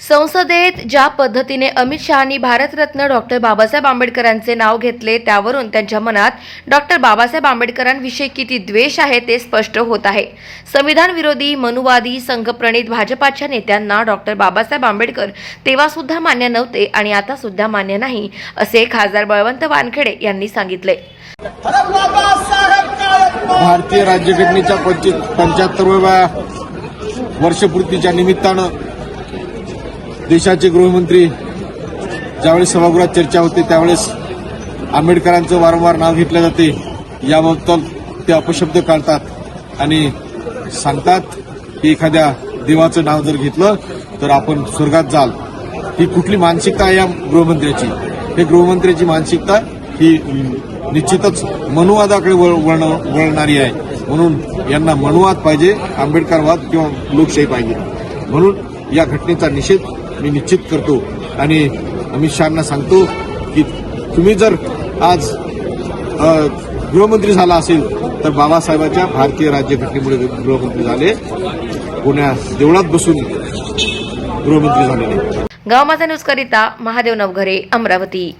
संसदेत ज्या पद्धतीने अमित शहानी भारतरत्न डॉक्टर बाबासाहेब आंबेडकरांचे नाव घेतले त्यावरून त्यांच्या मनात डॉक्टर बाबासाहेब आंबेडकरांविषयी किती द्वेष आहे ते स्पष्ट होत आहे. संविधान विरोधी मनुवादी संघप्रणित भाजपाच्या नेत्यांना डॉक्टर बाबासाहेब आंबेडकर तेव्हा सुद्धा मान्य नव्हते आणि आता सुद्धा मान्य नाही असे खासदार बळवंत वानखेडे यांनी सांगितले. भारतीय राज्यघटनेच्या पंच्याहत्तरव्या वर्षपूर्तीच्या निमित्तानं देशाचे गृहमंत्री ज्यावेळेस सभागृहात चर्चा होते त्यावेळेस आंबेडकरांचं वारंवार नाव घेतलं जाते याबाबत ते अपशब्द काढतात आणि सांगतात की एखाद्या देवाचं नाव जर घेतलं तर आपण स्वर्गात जाल. ही कुठली मानसिकता आहे या गृहमंत्र्याची? हे गृहमंत्र्याची मानसिकता ही निश्चितच मनुवादाकडे वळ- वळण- वळणारी आहे. म्हणून यांना मनुवाद पाहिजे आंबेडकरवाद किंवा लोकशाही पाहिजे. म्हणून या घटनेचा निषेध मी निश्चित करतो. आणि अमित शहाना सांगतो की तुम्ही जर आज गृहमंत्री झाला असेल तर बाबासाहेबांच्या भारतीय राज्यघटनेमुळे गृहमंत्री झाले. पुण्या देवळात बसून गृहमंत्री झालेले. गाव माझा न्यूज करिता महादेव नवघरे अमरावती.